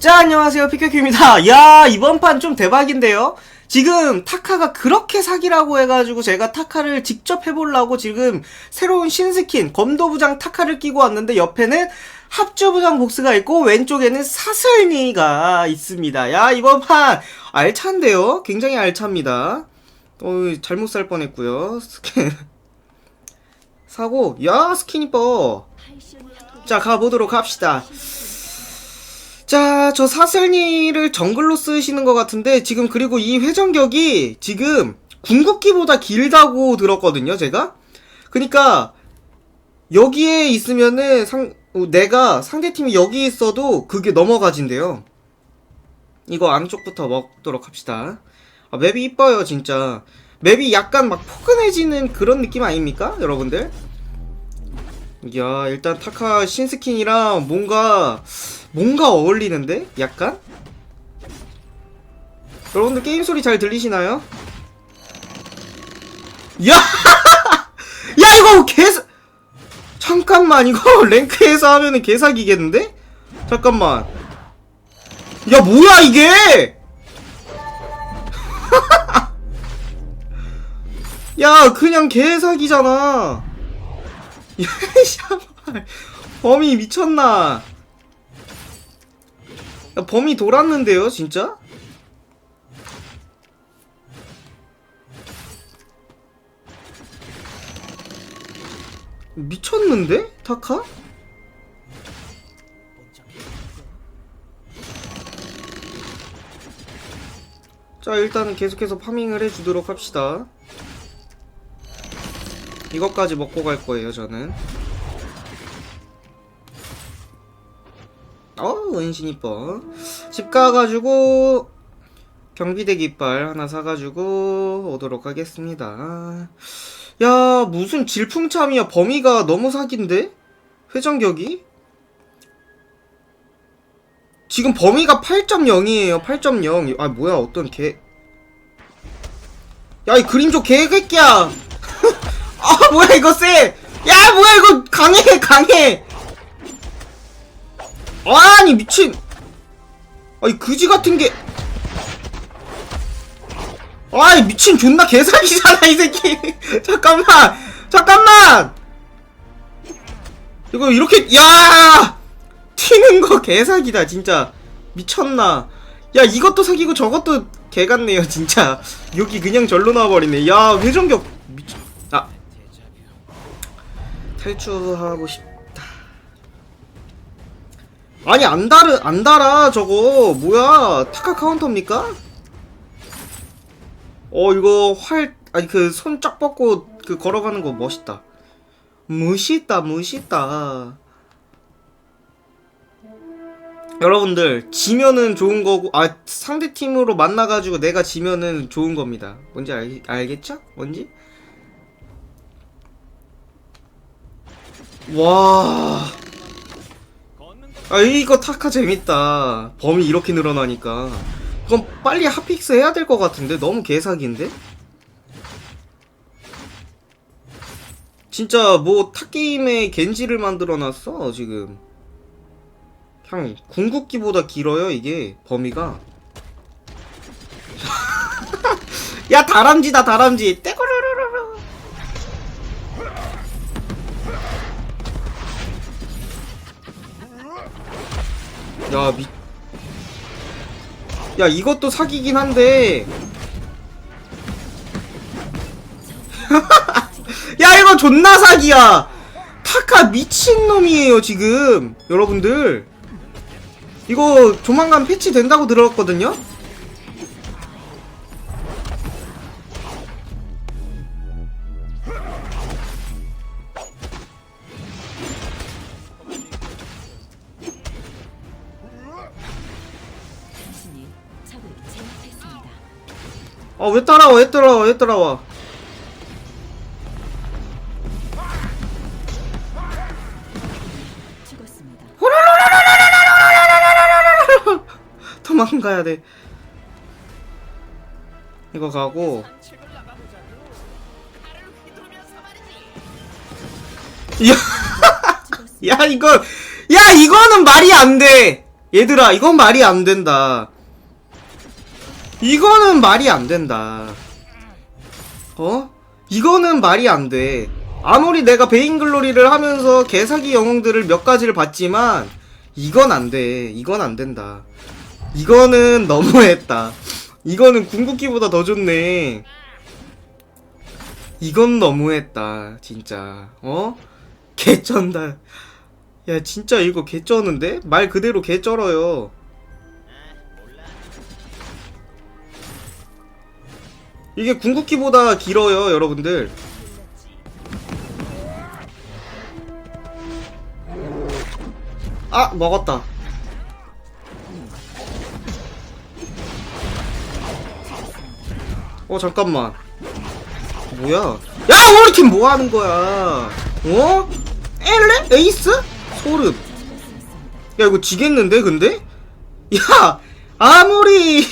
자, 안녕하세요. 피케큐입니다. 야, 이번 판 좀 대박인데요? 지금 타카가 그렇게 사기라고 해가지고 제가 타카를 직접 해보려고 지금 새로운 신스킨, 검도부장 타카를 끼고 왔는데 옆에는 합주부장 복스가 있고 왼쪽에는 사슬니가 있습니다. 야, 이번 판 알찬데요? 굉장히 알찹니다. 어, 잘못 살 뻔했고요. 스킨. 사고, 야, 스킨 이뻐. 자, 가보도록 합시다. 자, 저 사슬니를 정글로 쓰시는 것 같은데, 지금 그리고 이 회전격이 지금 궁극기보다 길다고 들었거든요, 제가? 그니까, 여기에 있으면은 상, 어, 내가 상대팀이 여기 있어도 그게 넘어가진대요. 이거 안쪽부터 먹도록 합시다. 아, 맵이 이뻐요, 진짜. 맵이 약간 막 포근해지는 그런 느낌 아닙니까? 여러분들? 야, 일단 타카 신스킨이랑 뭔가, 뭔가 어울리는데? 약간? 여러분들 게임 소리 잘 들리시나요? 야! 야, 이거 개사, 잠깐만, 이거 랭크에서 하면은 개사기겠는데? 잠깐만. 야, 뭐야, 이게! 야, 그냥 개사기잖아. 야, 샤발. 범이 미쳤나? 야, 범이 돌았는데요, 진짜? 미쳤는데? 타카? 자, 일단은 계속해서 파밍을 해주도록 합시다. 이것까지 먹고 갈 거예요, 저는. 어, 은신 이뻐. 집 가가지고, 경비대 깃발 하나 사가지고 오도록 하겠습니다. 야, 무슨 질풍참이야. 범위가 너무 사기인데? 회전격이? 지금 범위가 8.0이에요. 8.0. 아, 뭐야, 어떤 개. 야, 이 그림조 개새끼야! 아, 뭐야, 이거 쎄! 야, 뭐야, 이거 강해, 강해! 아니, 미친! 아이, 그지 같은 게. 아이, 미친 존나 개사기잖아, 이 새끼! 잠깐만! 잠깐만! 이거 이렇게, 야! 튀는 거 개사기다, 진짜. 미쳤나. 야, 이것도 사기고 저것도 개 같네요, 진짜. 여기 그냥 절로 나와버리네. 야, 회전격, 미쳐. 아. 탈출하고 싶다. 아니, 안 달아, 안 달아, 저거. 뭐야, 타카 카운터입니까? 어, 이거 활, 아니, 그 손 쫙 뻗고 그 걸어가는 거 멋있다. 멋있다, 멋있다. 여러분들 지면은 좋은 거고 아 상대 팀으로 만나가지고 내가 지면은 좋은 겁니다. 뭔지 알, 알겠죠? 뭔지? 와. 아 이거 타카 재밌다. 범위 이렇게 늘어나니까. 그럼 빨리 핫픽스 해야 될 것 같은데 너무 개사기인데? 진짜 뭐 탁게임에 겐지를 만들어놨어 지금. 그냥 궁극기보다 길어요 이게 범위가 야 다람쥐다 다람쥐 떼거 야 미... 야 이것도 사기긴 한데. 야 이거 존나 사기야. 타카 미친놈이에요 지금. 여러분들. 이거 조만간 패치 된다고 들었거든요? 아왜 따라와 왜 따라와 왜 따라와 죽었습니다. 도망가야 돼 이거 가고 야, 죽었습니다. 야 이거 야 이거는 말이 안돼 얘들아, 이건 말이 안 된다. 이거는 말이 안 된다. 어? 이거는 말이 안 돼. 아무리 내가 베인글로리를 하면서 개사기 영웅들을 몇 가지를 봤지만, 이건 안 돼. 이건 안 된다. 이거는 너무했다. 이거는 궁극기보다 더 좋네. 이건 너무했다. 진짜. 어? 개쩐다. 야, 진짜 이거 개쩌는데? 말 그대로 개쩔어요. 이게 궁극기보다 길어요, 여러분들. 아, 먹었다. 어, 잠깐만. 뭐야? 야, 우리 팀 뭐 하는 거야? 어? 엘레? 에이스? 소름. 야, 이거 지겠는데, 근데? 야, 아무리,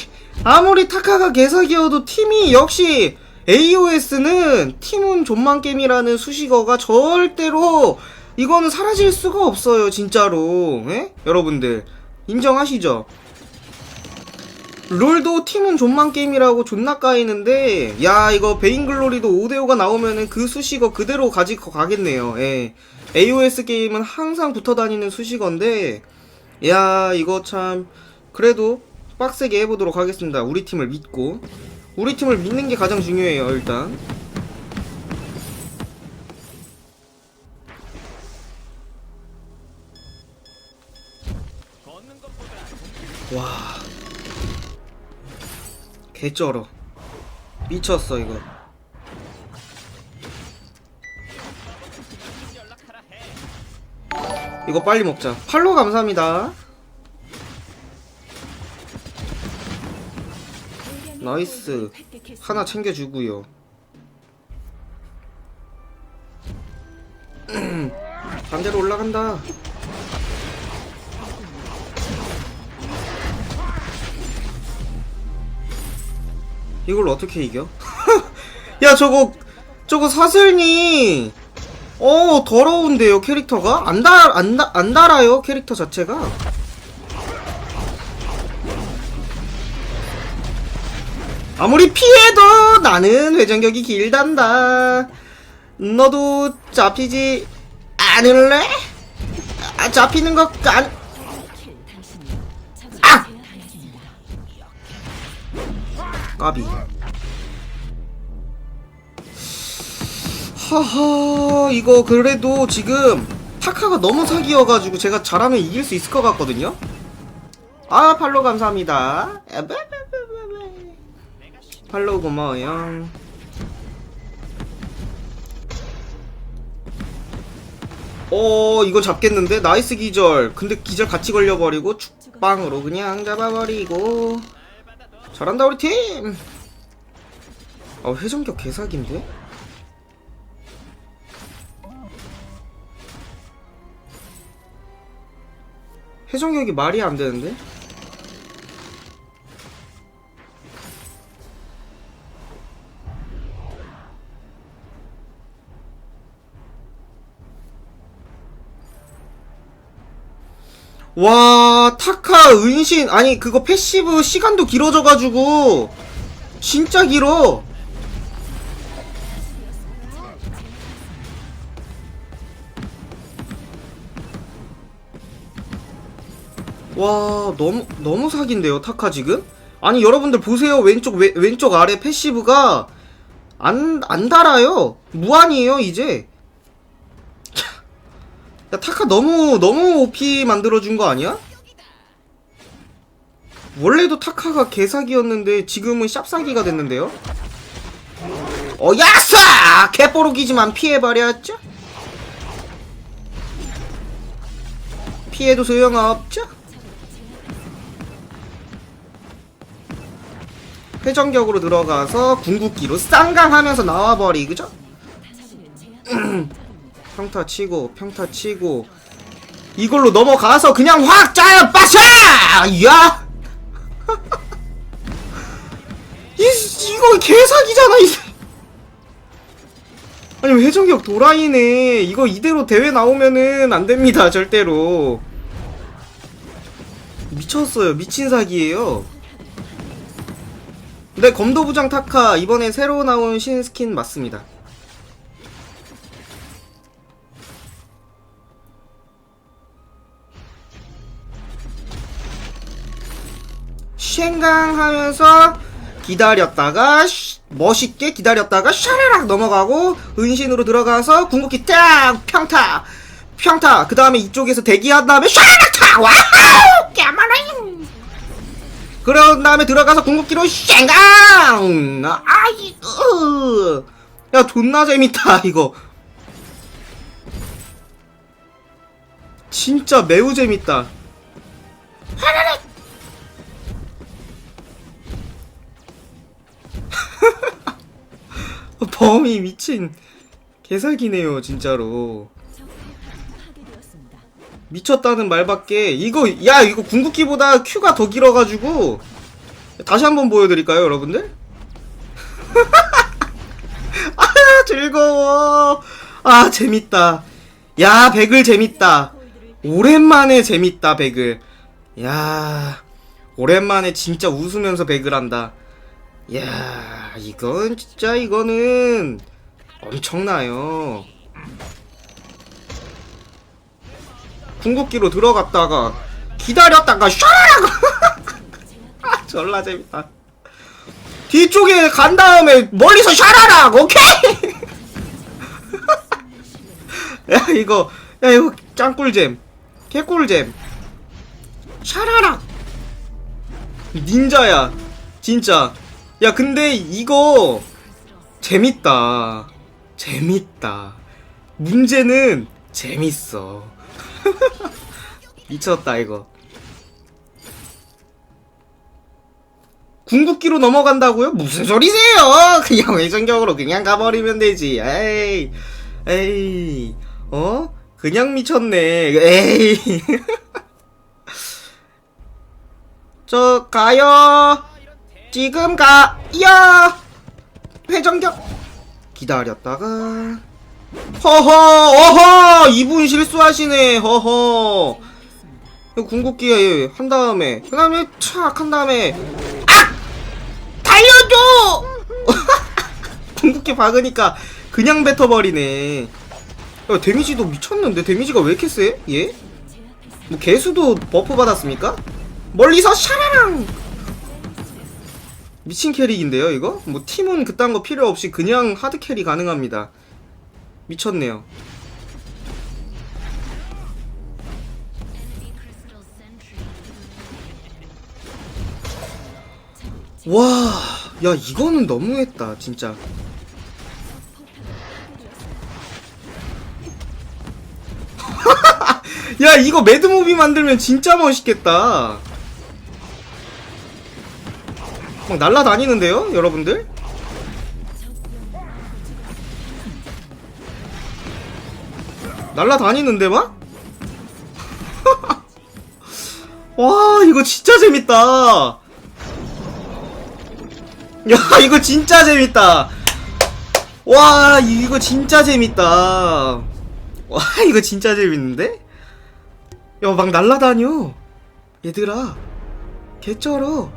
아무리 타카가 개사기여도 팀이 역시 AOS는 팀은 존만 게임이라는 수식어가 절대로 이거는 사라질 수가 없어요, 진짜로. 예? 여러분들. 인정하시죠? 롤도 팀은 존만 게임이라고 존나 까이는데 야 이거 베인글로리도 5대5가 나오면은 그 수식어 그대로 가지고 가겠네요 예. AOS 게임은 항상 붙어다니는 수식어인데 야 이거 참 그래도 빡세게 해보도록 하겠습니다. 우리 팀을 믿고. 우리 팀을 믿는 게 가장 중요해요 일단. 와. 개쩔어. 미쳤어 이거. 이거 빨리 먹자. 팔로 감사합니다 나이스. 하나 챙겨주고요. 반대로 올라간다. 이걸 어떻게 이겨? 야 저거 저거 사슬니! 어 더러운데요 캐릭터가? 안 달안 달, 안 달아요 캐릭터 자체가 아무리 피해도 나는 회전격이 길단다 너도 잡히지 않을래? 아, 잡히는 것 안... 아! 까비 하하 이거 그래도 지금 타카가 너무 사기여가지고 제가 잘하면 이길 수 있을 것 같거든요 아 팔로 감사합니다 에베베베베베. 팔로 고마워요 어 이거 잡겠는데 나이스 기절 근데 기절 같이 걸려버리고 축방으로 그냥 잡아버리고 잘한다 우리 팀. 아 회전격 개사기인데? 회전격이 말이 안 되는데? 와 타카 은신 아니 그거 패시브 시간도 길어져가지고. 진짜 길어. 와 너무 너무 사기인데요 타카 지금? 아니 여러분들 보세요. 왼쪽 왼, 왼쪽 아래 패시브가 안 안 달아요. 무한이에요 이제 야 타카 너무 너무 OP 만들어준 거 아니야? 원래도 타카가 개사기였는데 지금은 샵사기가 됐는데요? 어 야싸! 개뽀록이지만 피해버렸죠? 피해도 소용없죠? 회전격으로 들어가서 궁극기로 쌍강하면서 나와버리 그죠? 평타 치고 평타 치고. 이걸로 넘어가서 그냥 확 짜요 빠샤 야! 이, 이거 개사기잖아 이 새- 아니 회전격 도라이네. 이거 이대로 대회 나오면은 안 됩니다 절대로. 미쳤어요. 미친 사기예요. 네, 검도부장 타카. 이번에 새로 나온 신스킨 맞습니다. 쉥강 하면서 기다렸다가 쉬- 멋있게 기다렸다가 샤라락 넘어가고 은신으로 들어가서 궁극기 딱 평타 평타. 그 다음에 이쪽에서 대기한 다음에 샤라락 타 와우! 깨마라잉! 그런 다음에 들어가서 궁극기로 쉥강! 아이고 야 존나 재밌다 이거. 진짜 매우 재밌다 범이 미친 개사기네요 진짜로. 미쳤다는 말밖에 이거 야 이거 궁극기보다 큐가 더 길어가지고 다시 한번 보여드릴까요 여러분들? 아 즐거워. 아 재밌다. 야 백을 재밌다. 오랜만에 재밌다 백을. 야 오랜만에 진짜 웃으면서 백을 한다 야 이건 진짜 이거는 엄청나요. 궁극기로 들어갔다가 기다렸다가 샤라락 아 졸라 재밌다. 뒤쪽에 간 다음에 멀리서 샤라락 오케이? 야 이거 야 이거 짱꿀잼. 개꿀잼. 샤라락 닌자야 진짜 야 근데 이거 재밌다 재밌다 문제는 재밌어 미쳤다 이거 궁극기로 넘어간다고요? 무슨 소리세요? 그냥 외전격으로 그냥 가버리면 되지. 에이, 에이, 어? 그냥 미쳤네. 에이. 저 가요. 지금 가요. 회전격. 기다렸다가. 허허, 어허, 이분 실수하시네. 허허. 궁극기 한 다음에, 그 다음에 착 한 다음에, 달려줘! 궁극기 박으니까 그냥 뱉어버리네. 야, 데미지도 미쳤는데? 데미지가 왜 이렇게 세? 얘? 뭐 개수도 버프 받았습니까? 멀리서 샤라랑! 미친 캐릭인데요, 이거? 뭐 팀은 그딴 거 필요 없이 그냥 하드 캐리 가능합니다. 미쳤네요. 와, 야, 이거는 너무했다, 진짜. 야, 이거 매드무비 만들면 진짜 멋있겠다. 막 날라다니는데요, 여러분들? 날라다니는데 막? 와, 이거 진짜 재밌다. 야 이거 진짜 재밌다 와 이거 진짜 재밌다 와 이거 진짜 재밌는데 야 막 날라다녀 얘들아 개쩔어